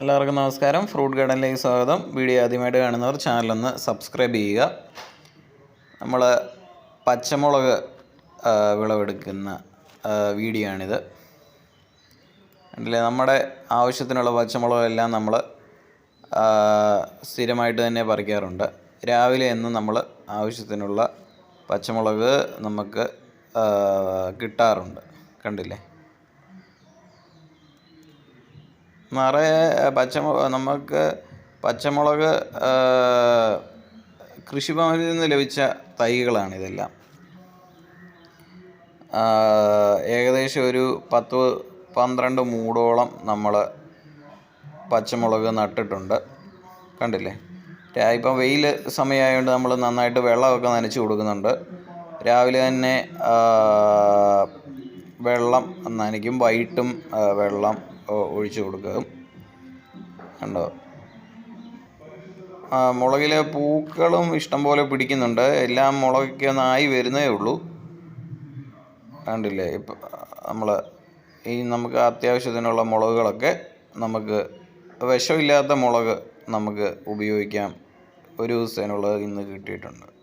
എല്ലാവർക്കും നമസ്കാരം. ഫ്രൂട്ട് ഗാർഡനിലേക്ക് സ്വാഗതം. വീഡിയോ ആദ്യമായിട്ട് കാണുന്നവർ ചാനലൊന്ന് സബ്സ്ക്രൈബ് ചെയ്യുക. നമ്മൾ പച്ചമുളക് വിളവെടുക്കുന്ന വീഡിയോ ആണിത് കണ്ടില്ലേ? നമ്മുടെ ആവശ്യത്തിനുള്ള പച്ചമുളകെല്ലാം നമ്മൾ സ്ഥിരമായിട്ട് തന്നെ പറിക്കാറുണ്ട്. രാവിലെ എന്നും നമ്മൾ ആവശ്യത്തിനുള്ള പച്ചമുളക് നമുക്ക് കിട്ടാറുണ്ട്. കണ്ടില്ലേ? നിറയെ പച്ചമുളക് നമുക്ക് പച്ചമുളക് കൃഷിഭവനിൽ നിന്ന് ലഭിച്ച തൈകളാണ് ഇതെല്ലാം. ഏകദേശം ഒരു പത്ത് പന്ത്രണ്ട് മൂടോളം നമ്മൾ പച്ചമുളക് നട്ടിട്ടുണ്ട്. കണ്ടില്ലേ? ഇപ്പം വെയിൽ സമയമായതുകൊണ്ട് നമ്മൾ നന്നായിട്ട് വെള്ളമൊക്കെ നനച്ച് കൊടുക്കുന്നുണ്ട്. രാവിലെ തന്നെ വെള്ളം നനയ്ക്കും വൈകിട്ടും വെള്ളം ഒഴിച്ചു കൊടുക്കുക. കണ്ടോ? ആ, മുളകിലെ പൂക്കളും ഇഷ്ടംപോലെ പിടിക്കുന്നുണ്ട്. എല്ലാം മുളകൊക്കെ ഒന്നായി വരുന്നേ ഉള്ളൂ. കണ്ടില്ലേ? ഇപ്പം നമ്മൾ ഈ നമുക്ക് അത്യാവശ്യത്തിനുള്ള മുളകുകളൊക്കെ നമുക്ക് വിഷമില്ലാത്ത മുളക് നമുക്ക് ഉപയോഗിക്കാം. ഒരു ദിവസത്തിനുള്ളത് ഇന്ന് കിട്ടിയിട്ടുണ്ട്.